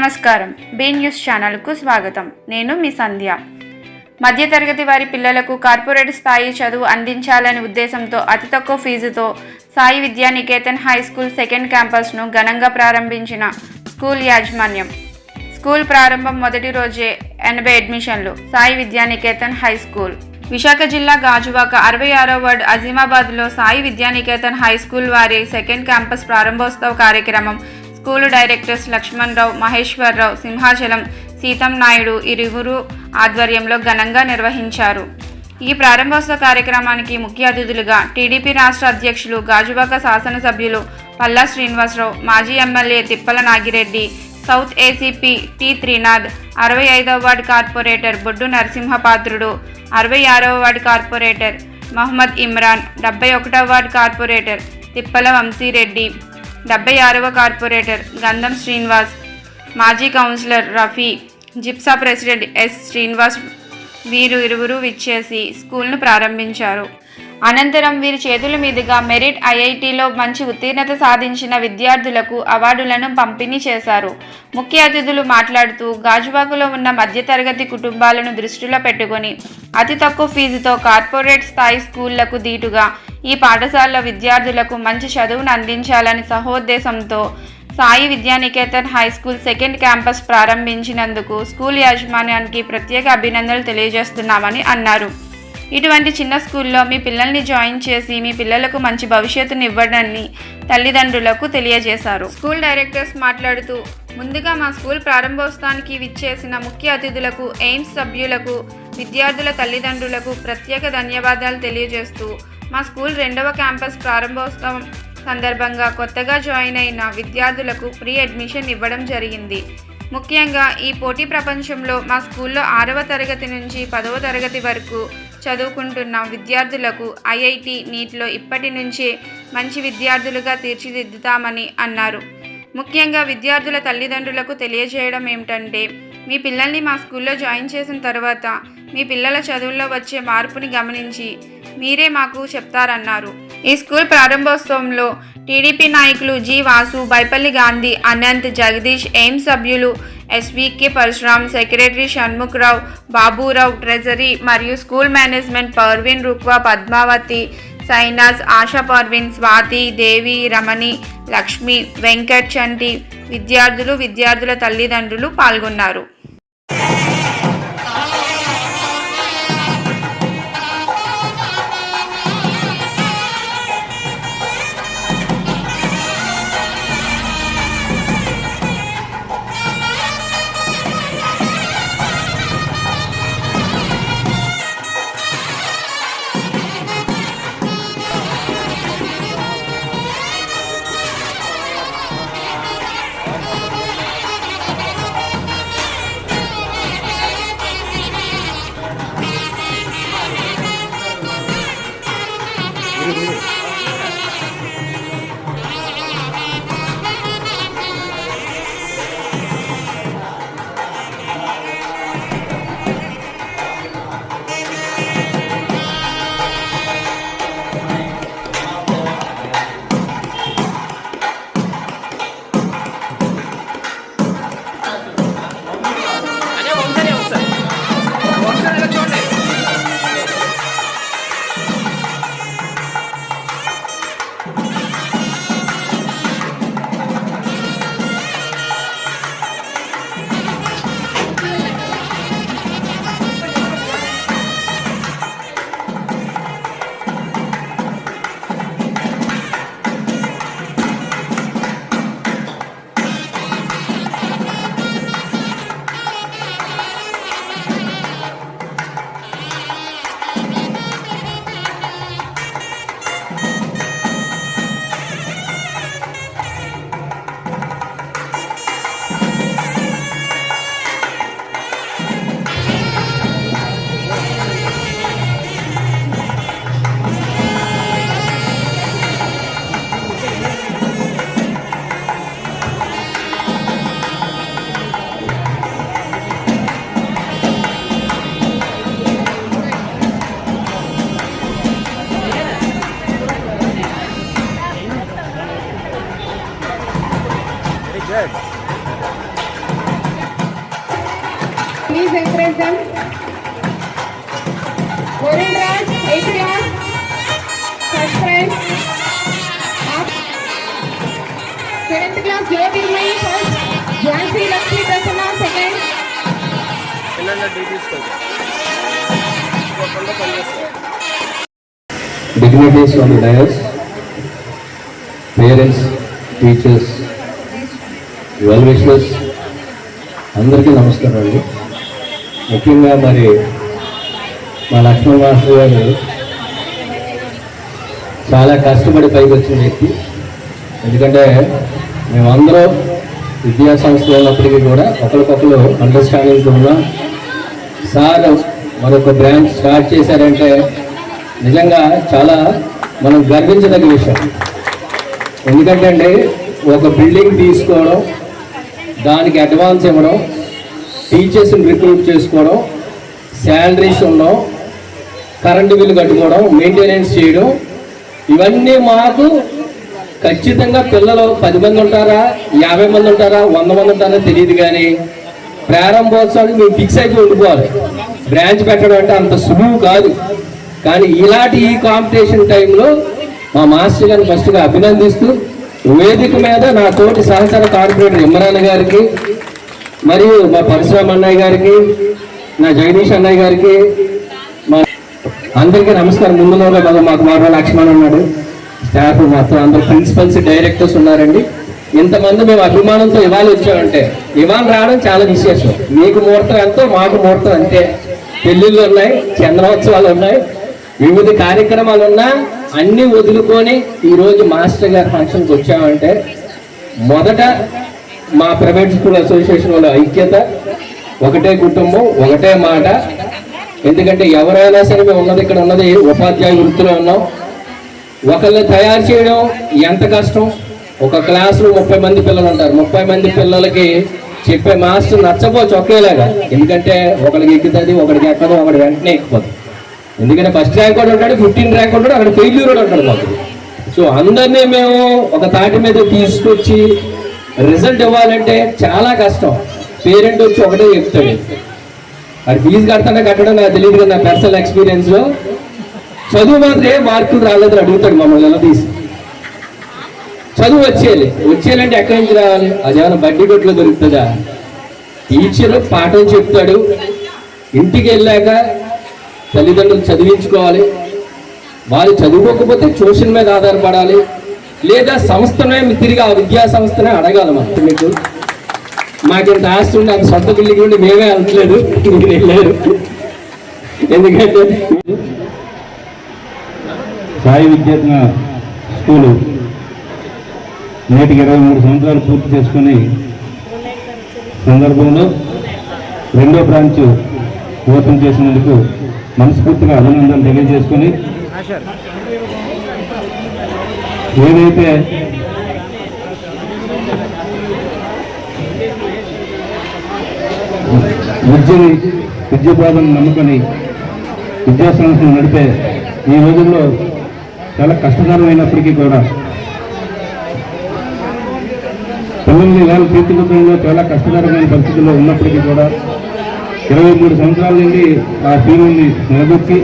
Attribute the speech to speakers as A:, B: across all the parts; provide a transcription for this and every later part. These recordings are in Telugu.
A: నమస్కారం. బీ న్యూస్ ఛానల్కు స్వాగతం. నేను మీ సంధ్య. మధ్యతరగతి వారి పిల్లలకు కార్పొరేట్ స్థాయి చదువు అందించాలనే ఉద్దేశంతో అతి తక్కువ ఫీజుతో Sai Vidyaniketan high school second క్యాంపస్ను ఘనంగా ప్రారంభించిన స్కూల్ యాజమాన్యం. స్కూల్ ప్రారంభం మొదటి రోజే ఎనభై అడ్మిషన్లు సాయి విద్యానికేతన్ హై స్కూల్. విశాఖ జిల్లా గాజువాక అరవై ఆరో వార్డు అజీమాబాద్లో సాయి విద్యానికేతన్ హై స్కూల్ వారి సెకండ్ క్యాంపస్ ప్రారంభోత్సవ కార్యక్రమం స్కూలు డైరెక్టర్స్ లక్ష్మణ్ రావు మహేశ్వరరావు సింహాచలం సీతం నాయుడు ఇరువురు ఆధ్వర్యంలో ఘనంగా నిర్వహించారు. ఈ ప్రారంభోత్సవ కార్యక్రమానికి ముఖ్య అతిథులుగా టీడీపీ రాష్ట్ర అధ్యక్షులు గాజువాక శాసనసభ్యులు పల్లా శ్రీనివాసరావు మాజీ MLA Tippala Nagireddy south ACP T Trinath అరవై ఐదవ వార్డు కార్పొరేటర్ బొడ్డు నరసింహపాత్రుడు అరవై ఆరవ వార్డు కార్పొరేటర్ మహమ్మద్ ఇమ్రాన్ డెబ్బై ఒకటవ వార్డు కార్పొరేటర్ తిప్పల వంశీరెడ్డి డెబ్బై ఆరవ కార్పొరేటర్ గంధం శ్రీనివాస్ మాజీ కౌన్సిలర్ రఫీ జిప్సా ప్రెసిడెంట్ ఎస్ శ్రీనివాస్ వీరు ఇరువురు విచ్చేసి స్కూల్ను ప్రారంభించారు. అనంతరం వీరి చేతుల మీదుగా మెరిట్ ఐఐటిలో మంచి ఉత్తీర్ణత సాధించిన విద్యార్థులకు అవార్డులను పంపిణీ చేశారు. ముఖ్య అతిథులు మాట్లాడుతూ గాజువాకలో ఉన్న మధ్యతరగతి కుటుంబాలను దృష్టిలో పెట్టుకొని అతి తక్కువ ఫీజుతో కార్పొరేట్ స్థాయి స్కూళ్ళకు దీటుగా ఈ పాఠశాలలో విద్యార్థులకు మంచి చదువును అందించాలని సహోద్దేశంతో Sai Vidyaniketan high school second campus ప్రారంభించినందుకు school యాజమాన్యానికి ప్రత్యేక అభినందనలు తెలియజేస్తున్నామని అన్నారు. ఇటువంటి చిన్న స్కూల్లో మీ పిల్లల్ని జాయిన్ చేసి మీ పిల్లలకు మంచి భవిష్యత్తుని ఇవ్వడాన్ని తల్లిదండ్రులకు తెలియజేశారు. స్కూల్ డైరెక్టర్స్ మాట్లాడుతూ ముందుగా మా స్కూల్ ప్రారంభోత్సవానికి విచ్చేసిన ముఖ్య అతిథులకు ఎయిమ్స్ సభ్యులకు విద్యార్థుల తల్లిదండ్రులకు ప్రత్యేక ధన్యవాదాలు తెలియజేస్తూ మా స్కూల్ రెండవ క్యాంపస్ ప్రారంభోత్సవం సందర్భంగా కొత్తగా జాయిన్ అయిన విద్యార్థులకు ఫ్రీ అడ్మిషన్ ఇవ్వడం జరిగింది. ముఖ్యంగా ఈ పోటీ ప్రపంచంలో మా స్కూల్లో ఆరవ తరగతి నుంచి పదవ తరగతి వరకు చదువుకుంటున్న విద్యార్థులకు ఐఐటి నీట్లో ఇప్పటి నుంచే మంచి విద్యార్థులుగా తీర్చిదిద్దుతామని అన్నారు. ముఖ్యంగా విద్యార్థుల తల్లిదండ్రులకు తెలియజేయడం ఏమిటంటే మీ పిల్లల్ని మా స్కూల్లో జాయిన్ చేసిన తర్వాత మీ పిల్లల చదువుల్లో వచ్చే మార్పుని గమనించి మీరే మాకు చెప్తారన్నారు. ఈ స్కూల్ ప్రారంభోత్సవంలో టీడీపీ నాయకులు జి వాసు బైపల్లి గాంధీ అనంత్ జగదీష్ ఎయిమ్స్ సభ్యులు SVK Parasuram secretary Shanmukharao Baburao treasury మరియు స్కూల్ మేనేజ్మెంట్ పర్వీన్ రుక్వా పద్మావతి సైనాజ్ ఆశా పర్వీన్ స్వాతి దేవి రమణి లక్ష్మి వెంకట్ చంటి విద్యార్థులు విద్యార్థుల తల్లిదండ్రులు పాల్గొన్నారు.
B: Encourage them. Varun Raj, 8th class, first prize. Up. Seventh class, Jyotirmayi, first. Jhansi Lakshmi Prasanna, second.
C: పిల్లల duties
D: on the dais, parents, teachers, well wishers, అందరికీ నమస్కారం అండి ముఖ్యంగా మరి మా లక్ష్మణ్ మాస్టర్ గారు చాలా కష్టపడి పైకి వచ్చిన వ్యక్తి. ఎందుకంటే మేమందరం విద్యా సంస్థలు ఉన్నప్పటికీ కూడా ఒకరికొకరు అండర్స్టాండింగ్తో ఉన్నాం. సార్ మరొక బ్రాంచ్ స్టార్ట్ చేశారంటే నిజంగా చాలా మనం గర్వించదగ్గ విషయం. ఎందుకంటే అండి ఒక బిల్డింగ్ తీసుకోవడం దానికి అడ్వాన్స్ ఇవ్వడం టీచర్స్ని రిక్రూట్ చేసుకోవడం శాలరీస్ ఉండడం కరెంటు బిల్లు కట్టుకోవడం మెయింటెనెన్స్ చేయడం ఇవన్నీ మాకు ఖచ్చితంగా పిల్లలు పది మంది ఉంటారా యాభై మంది ఉంటారా వంద మంది ఉంటారా తెలియదు కానీ ప్రారంభోత్సవానికి మేము ఫిక్స్ అయిపోయి ఉండిపోవాలి. బ్రాంచ్ పెట్టడం అంటే అంత సులువు కాదు. కానీ ఇలాంటి ఈ కాంపిటీషన్ టైంలో మా మాస్టర్ గారిని ఫస్ట్గా అభినందిస్తూ వేదిక మీద నా తోటి సహచర కార్పొరేటర్ ఇమ్రాన్ గారికి మరియు మా పరశురామ్ అన్నయ్య గారికి నా జగదీష్ అన్నయ్య గారికి మా అందరికీ నమస్కారం. ముందులో కదా మాకు మార్వ లక్ష్మణ్ ఉన్నాడు. స్టాఫ్ మొత్తం అందరు ప్రిన్సిపల్స్ డైరెక్టర్స్ ఉన్నారండి. ఇంతమంది మేము అభిమానంతో ఇవాళ వచ్చామంటే ఇవాళ రావడం చాలా విశేషం. మీకు ముహూర్తం ఎంతో మాకు ముహూర్తం అంతే. పెళ్ళిళ్ళు ఉన్నాయి చంద్రోత్సవాలు ఉన్నాయి వివిధ కార్యక్రమాలు ఉన్నా అన్ని వదులుకొని ఈరోజు మాస్టర్ గారి ఫంక్షన్కి వచ్చామంటే మొదట మా ప్రైవేట్ స్కూల్ అసోసియేషన్ వాళ్ళ ఐక్యత ఒకటే కుటుంబం ఒకటే మాట. ఎందుకంటే ఎవరైనా సరే మేము ఉన్నది ఇక్కడ ఉన్నది ఉపాధ్యాయ వృత్తిలో ఉన్నాం. ఒకరిని తయారు చేయడం ఎంత కష్టం? ఒక క్లాసులో ముప్పై మంది పిల్లలు ఉంటారు. ముప్పై మంది పిల్లలకి చెప్పే మాస్టర్ నచ్చపోవచ్చు ఒకేలాగా. ఎందుకంటే ఒకరికి ఎక్కుతుంది ఒకరికి ఎక్కదు ఒకటి వెంటనే ఎక్కిపోతుంది ఎందుకంటే ఫస్ట్ ర్యాంక్ కూడా ఉంటాడు ఫిఫ్టీన్ ర్యాంక్ ఉంటాడు అక్కడ ఫెయిల్యూర్ కూడా ఉంటాడు మాకు. సో అందరినీ మేము ఒక తాటి మీద తీసుకొచ్చి రిజల్ట్ ఇవ్వాలంటే చాలా కష్టం. పేరెంట్ వచ్చి ఒకటే చెప్తాడు. అది ఫీజు కడతానే కట్టడం నాకు తెలియదు కదా నా పర్సనల్ ఎక్స్పీరియన్స్లో చదువు మాత్రం ఏ మార్కులు రాలేదని అడుగుతాడు మమ్మల్ని ఎలా తీసి. చదువు వచ్చేయాలి. వచ్చేయాలంటే ఎక్కడి నుంచి రావాలి? అదేమైనా బడ్డీ కొట్లో దొరుకుతుందా? టీచర్ పాఠం చెప్తాడు. ఇంటికి వెళ్ళాక తల్లిదండ్రులు చదివించుకోవాలి. వాళ్ళు చదువుకోకపోతే ట్యూషన్ మీద ఆధారపడాలి. లేదా సంస్థనే తిరిగి ఆ విద్యా సంస్థనే అడగాలి మనం. మీకు మాకింత ఆస్తి ఉండి అంత సొంత బిల్డింగ్ ఉండి మేమే వెళ్ళట్లేదు మీరు వెళ్ళారు. ఎందుకంటే
E: సాయి విద్యార్థన స్కూలు నేటికి ఇరవై మూడు సంవత్సరాలు పూర్తి చేసుకుని సందర్భంలో రెండో బ్రాంచ్ ఓపెన్ చేసినందుకు మనస్ఫూర్తిగా అభినందనలు తెలియజేసుకొని ఏదైతే విద్యని విద్య నమ్ముకొని విద్యా సంస్థను నడిపే ఈ రోజుల్లో చాలా కష్టతరమైనప్పటికీ కూడా పిల్లల్ని వేల తీర్చిదిద్దడంలో చాలా కష్టతరమైన పరిస్థితుల్లో ఉన్నప్పటికీ కూడా ఇరవై మూడు సంవత్సరాల నుండి ఆ టీముని నిలబెట్టి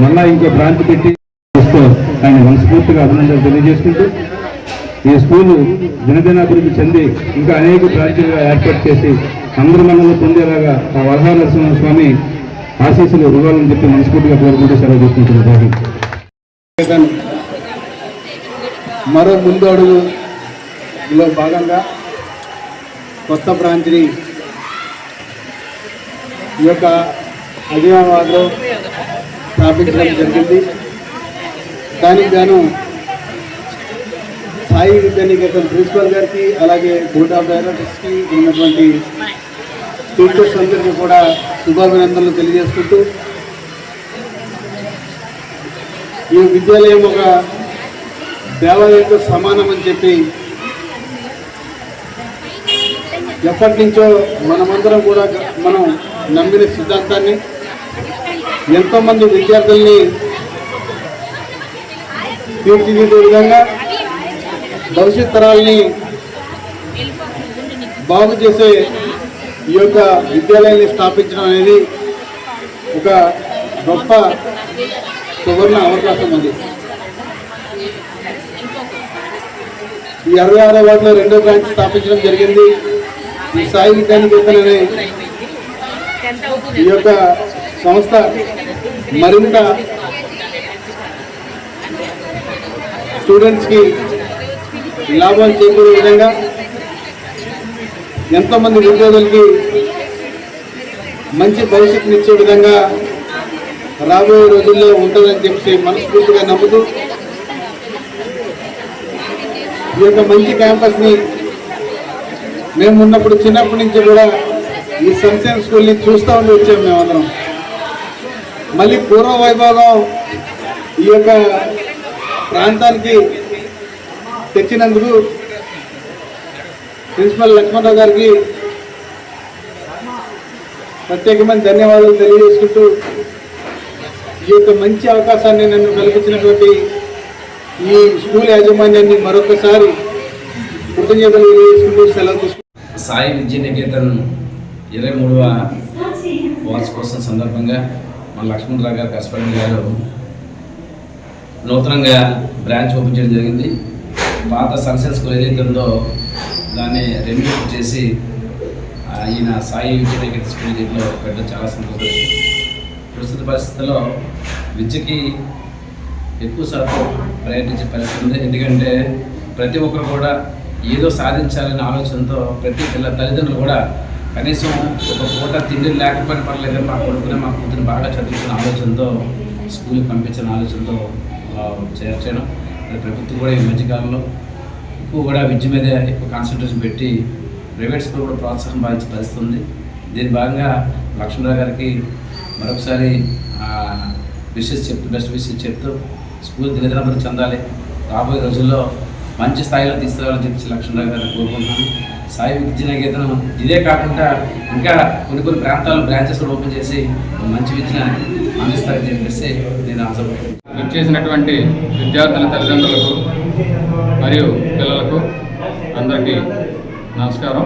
E: మళ్ళా ఇంకో బ్రాంచ్ పెట్టి చేస్తూ ఆయన మనస్ఫూర్తిగా అభినందనలు తెలియజేసుకుంటూ ఈ స్కూలు దినదినాభివృద్ధి చెంది ఇంకా అనేక బ్రాంచ్లుగా ఏర్పాటు చేసి అందరి మనలో పొందేలాగా ఆ వరహా నరసింహ స్వామి ఆశీస్సులు ఇవ్వాలని చెప్పి మనస్ఫూర్తిగా కోరుకుంటూ సెలవు తీసుకుంటున్నారు
F: మరో ముందు అడుగులో భాగంగా కొత్త బ్రాంచ్ని ఈ యొక్క ఆదిలాబాద్లో స్థాపించడం జరిగింది. దానికి గాను సాయి విద్యానికేతన్ ప్రిన్సిపల్ గారికి అలాగే బోర్డ్ ఆఫ్ డైరెక్టర్స్కి ఉన్నటువంటి టీచర్స్ అందరికీ కూడా శుభాభినందనలు తెలియజేసుకుంటూ ఈ విద్యాలయం ఒక దేవాలయంతో సమానం అని చెప్పి ఎప్పటి నుంచో మనమందరం కూడా మనం నమ్మిన సిద్ధాంతాన్ని ఎంతోమంది విద్యార్థుల్ని తీర్చిదిద్దే విధంగా భవిష్యత్ తరాల్ని బాగు చేసే ఈ యొక్క విద్యాలయాన్ని స్థాపించడం అనేది ఒక గొప్ప సువర్ణ అవకాశం ఉంది. ఈ అరవై ఆరో వార్డులో రెండో బ్రాంచ్ స్థాపించడం జరిగింది. ఈ సాయి విద్యానికేతన్ ఈ యొక్క సంస్థ మరింత స్టూడెంట్స్కి లాభం చేకూరే విధంగా ఎంతోమంది ఉద్యోగులకి మంచి భవిష్యత్తుని ఇచ్చే విధంగా రాబోయే రోజుల్లో ఉంటుందని చెప్పి మనస్ఫూర్తిగా నమ్ముతూ ఈ యొక్క మంచి క్యాంపస్ని మేము ఉన్నప్పుడు చిన్నప్పటి నుంచి కూడా ఈ సన్సైన్ స్కూల్ని చూస్తూ ఉండి వచ్చాము మేమందరం. మళ్ళీ పూర్వ వైభవం ఈ యొక్క ప్రాంతానికి తెచ్చినందుకు ప్రిన్సిపల్ లక్ష్మణరావు గారికి ప్రత్యేకమైన ధన్యవాదాలు తెలియజేసుకుంటూ ఈ యొక్క మంచి అవకాశాన్ని నన్ను కల్పించినటువంటి ఈ స్కూల్ యాజమాన్యాన్ని మరొకసారి కృతజ్ఞతలు తెలియజేసుకుంటూ సెలవు తీసుకుంటాం
G: సాయి విద్యానికేతన్ ఇరవై మూడవ వార్షికోత్సవం సందర్భంగా మన లక్ష్మణరావు గారు కష్టపడి గారు నూతనంగా బ్రాంచ్ ఓపెన్ చేయడం జరిగింది. పాత సన్సెల్ స్కూల్ ఏదైతే ఉందో దాన్ని రెన్యూ చేసి ఈయన సాయి విద్య స్కూల్ దీంట్లో పెట్టడం చాలా సంతోషం. ప్రస్తుత పరిస్థితుల్లో విద్యకి ఎక్కువ శాతం ప్రయత్నించే పరిస్థితి ఉంది. ఎందుకంటే ప్రతి ఒక్కరు కూడా ఏదో సాధించాలనే ఆలోచనతో ప్రతి పిల్ల తల్లిదండ్రులు కూడా కనీసం ఒక పూట తిండి లేకపోయినా పర్లేదు మా కొడుకునే మా కూతురు బాగా చదువుకున్న ఆలోచనతో స్కూల్కి పంపించిన ఆలోచనతో చేర్చడం అది ప్రభుత్వం కూడా ఈ మధ్యకాలంలో ఎక్కువ కూడా విద్య మీద ఎక్కువ కాన్సన్ట్రేషన్ పెట్టి ప్రైవేట్ స్కూల్ కూడా ప్రోత్సాహం భావించే పరిస్థితి ఉంది. దీని భాగంగా లక్ష్మణరావు గారికి మరొకసారి విషెస్ చెప్తూ బెస్ట్ విషెస్ చెప్తూ స్కూల్ దినదినపతి చెందాలి. రాబోయే రోజుల్లో మంచి స్థాయిలో తీసుకురావాలని చెప్పి లక్ష్మణరావు గారిని కోరుకుంటున్నాను. సాయి విద్య నికేతనం ఇదే కాకుండా ఇంకా కొన్ని కొన్ని ప్రాంతాల్లో బ్రాంచెస్ కూడా ఓపెన్ చేసి మంచి విద్యను అందిస్తారని చెప్పేసి నేను ఆశపడుతున్నాను.
H: ఇచ్చేసినటువంటి విద్యార్థుల తల్లిదండ్రులకు మరియు పిల్లలకు అందరికీ నమస్కారం.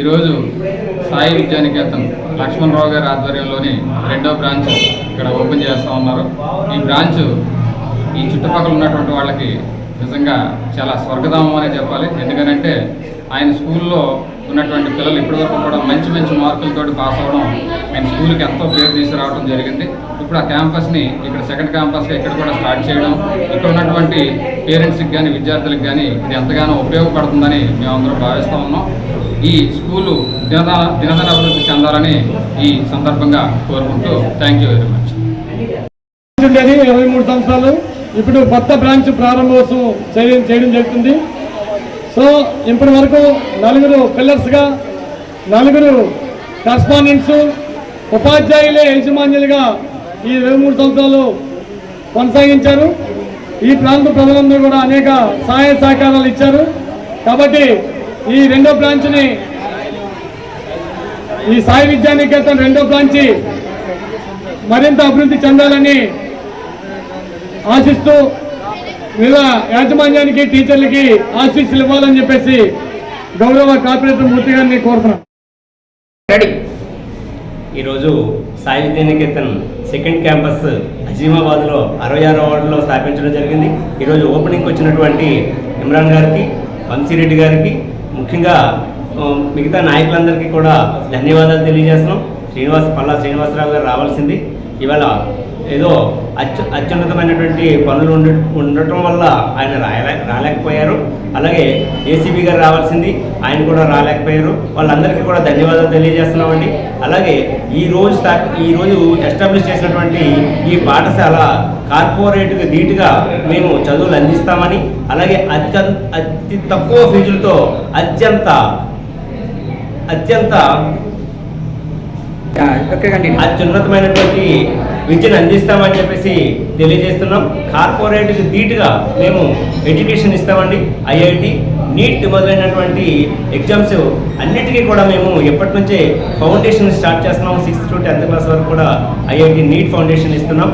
H: ఈరోజు సాయి విద్యానికేతన్ లక్ష్మణరావు గారి ఆధ్వర్యంలోని రెండో బ్రాంచ్ ఇక్కడ ఓపెన్ చేస్తూ ఉన్నారు. ఈ బ్రాంచ్ ఈ చుట్టుపక్కల ఉన్నటువంటి వాళ్ళకి నిజంగా చాలా స్వర్గధామం అనే చెప్పాలి. ఎందుకనంటే ఆయన స్కూల్లో ఉన్నటువంటి పిల్లలు ఇప్పటివరకు కూడా మంచి మంచి మార్కులతో పాస్ అవ్వడం మేము స్కూల్కి ఎంతో పేరు తీసుకురావడం జరిగింది. ఇప్పుడు ఆ క్యాంపస్ని ఇక్కడ సెకండ్ క్యాంపస్గా ఇక్కడ కూడా స్టార్ట్ చేయడం ఇక్కడ ఉన్నటువంటి పేరెంట్స్కి కానీ విద్యార్థులకు కానీ ఇది ఎంతగానో ఉపయోగపడుతుందని మేమందరం భావిస్తూ ఉన్నాం. ఈ స్కూలు దినద దినదన అభివృద్ధి చెందాలని ఈ సందర్భంగా కోరుకుంటూ థ్యాంక్ యూ వెరీ మచ్
I: ఇరవై మూడు సంవత్సరాలు ఇప్పుడు కొత్త బ్రాంచ్ ప్రారంభోత్సవం చేయడం చేయడం జరుగుతుంది. సో ఇప్పటి వరకు నలుగురు పిల్లర్స్గా నలుగురు కరస్పాండెంట్స్ ఉపాధ్యాయులే యజమాన్యులుగా ఈ ఇరవై మూడు సంవత్సరాలు కొనసాగించారు. ఈ ప్రాంత ప్రజలందరూ కూడా అనేక సహాయ సహకారాలు ఇచ్చారు. కాబట్టి ఈ రెండో బ్రాంచ్ని ఈ సాయి విద్యానికేతన్ రెండో బ్రాంచి మరింత అభివృద్ధి చెందాలని ఆశిస్తూ వీళ్ళ యాజమాన్యానికి టీచర్లకి ఆశీస్సులు ఇవ్వాలని చెప్పేసి గౌరవ కార్పొరేటర్ మూర్తి గారిని కోరుతున్నాం
J: ఈరోజు సాయి విద్యానికేతన్ సెకండ్ క్యాంపస్ అజీమాబాద్లో అరవై ఆరో వార్డులో స్థాపించడం జరిగింది. ఈరోజు ఓపెనింగ్కి వచ్చినటువంటి ఇమ్రాన్ గారికి వంశీరెడ్డి గారికి ముఖ్యంగా మిగతా నాయకులందరికీ కూడా ధన్యవాదాలు తెలియజేస్తున్నాం. శ్రీనివాస్ పల్లా శ్రీనివాసరావు గారు రావాల్సింది. ఇవాళ ఏదో అత్యు అత్యున్నతమైనటువంటి పనులు ఉండ ఉండటం వల్ల ఆయన రాయలే రాలేకపోయారు. అలాగే ఏసీబీ గారు రావాల్సింది ఆయన కూడా రాలేకపోయారు. వాళ్ళందరికీ కూడా ధన్యవాదాలు తెలియజేస్తున్నామండి. అలాగే ఈ రోజు స్టా- ఈ రోజు ఎస్టాబ్లిష్ చేసినటువంటి ఈ పాఠశాల కార్పొరేట్కి ధీటుగా మేము చదువులు అందిస్తామని అలాగే అత్యంత అతి తక్కువ ఫీజులతో అత్యంత అత్యంత అత్యున్నతమైనటువంటి విద్యను అందిస్తామని చెప్పేసి తెలియజేస్తున్నాం. కార్పొరేట్కి ధీటుగా మేము ఎడ్యుకేషన్ ఇస్తామండి. ఐఐటి నీట్ మొదలైనటువంటి ఎగ్జామ్స్ అన్నిటికీ కూడా మేము ఎప్పటి నుంచే ఫౌండేషన్ స్టార్ట్ చేస్తున్నాం. సిక్స్త్ టు టెన్త్ క్లాస్ వరకు కూడా ఐఐటి నీట్ ఫౌండేషన్ ఇస్తున్నాం.